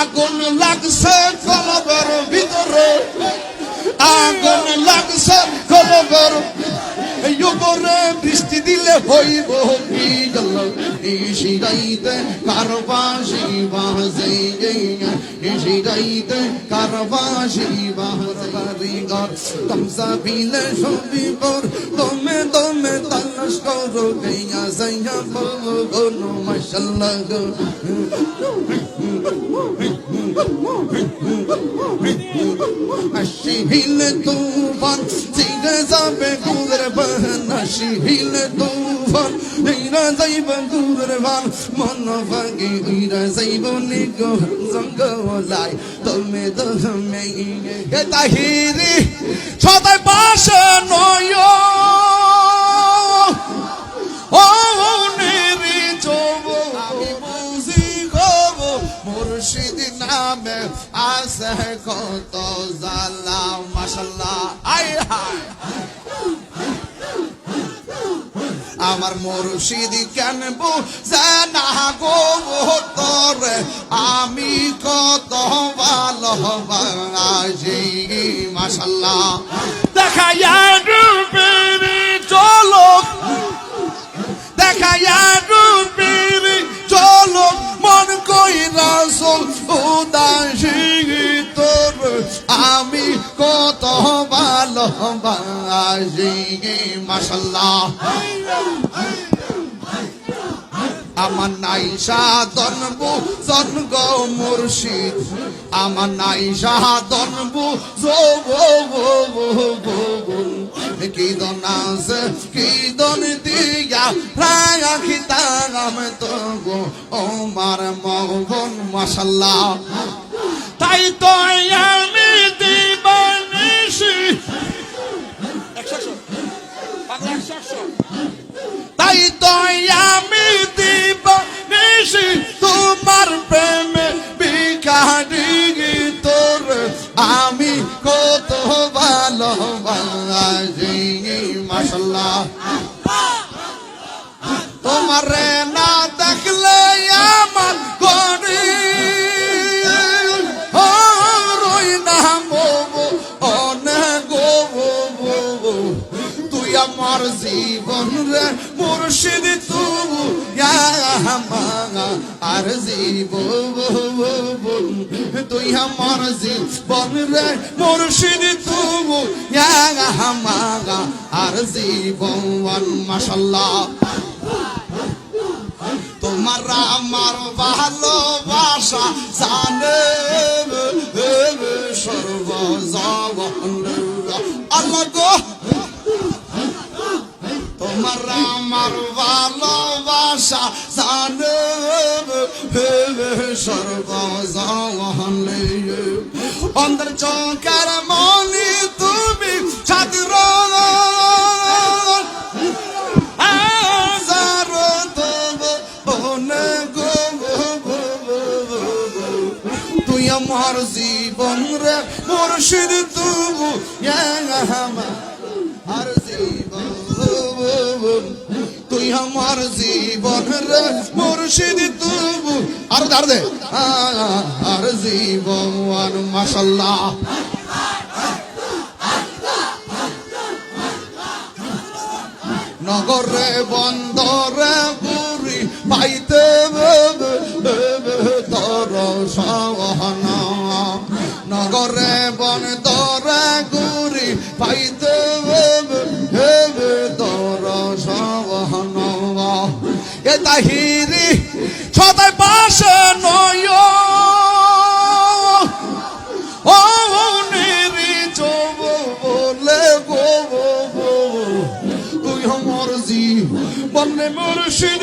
আগুন লাগছে কলবের ভিতরে। আগুন লাগছে কলবের উপরে বৃষ্টি দিলে হইব কি জল? নিশি গাইতে কারবাসি বাজে গাইতে কারবাসি বাজে গর তমসা বিলে সবি কর দমে দমে তালাশ করো গইয়া সাইয়া বলো গোনো মাশাল্লাহ গো হাসি হিলে তুফান চিরে যাবে গুদের বাহান হাসি হিলে তুফান ইরা যাইব গুদের বান মন ভাগে ইরা যাইব নিগো জঙ্গ লাই তুমি তুমি হে তাহিরি সদাই পাশে নয় ও নিরি চোব আমি বুঝি গব মুর্শিদ নামে আছে কত জালা মাশাল্লাহ আই হায় আমার মুর্শিদ কেন বুঝে না গো তোরে? আমি কত ভালোবাসি, মাশাল্লাহ। দেখাইয়া রূপের চলক। দেখাইয়া রূপের চলো মন কই রাসল উদাসী তোর। আমি কত মাসাল্লাহ আমার নাই সাধন বুজন গো মুর্শিদ। আমার নাই সাধন বুজন কি আছে, কি দন দিয়া প্রায় খিতাম তো গো মাসাল্লাহ তাই তো আমি দিব নিশি, তোমার প্রেমে বিকারি তোর। আমি কত ভালোবাসি মাসাল্লাহ তোমার না দেখলে আমার আমার জীবন রে মুর্শিদ, তু আর জীবন তুই আমার জীবন রে মুর্শিদ, তু আর জীবন মাসাল্লাহ তোমার আমার ভালোবাসা জানে সর্বজগন আল্লাহ তোমার আমার ভালোবাসা জানে সর্বজগন অন্তর চৌকার মনি তুমি ছাত্র তুই আমার জীবন রে মুর্শিদ তবু আর জীবন তুই আমার জীবন রে মুর্শিদ তবু। আর ধার দে। আর জীবন মাসাল্লাহ নগরে, বন্দরে, পুরি পাইতে তর সহন নগরে, বন্দরে গুরি পাইতে এ তাহিরি সদাই পাশে নয়। ও নিরি চোব বলে গো। তুই আমার জীবনে মুর্শিদ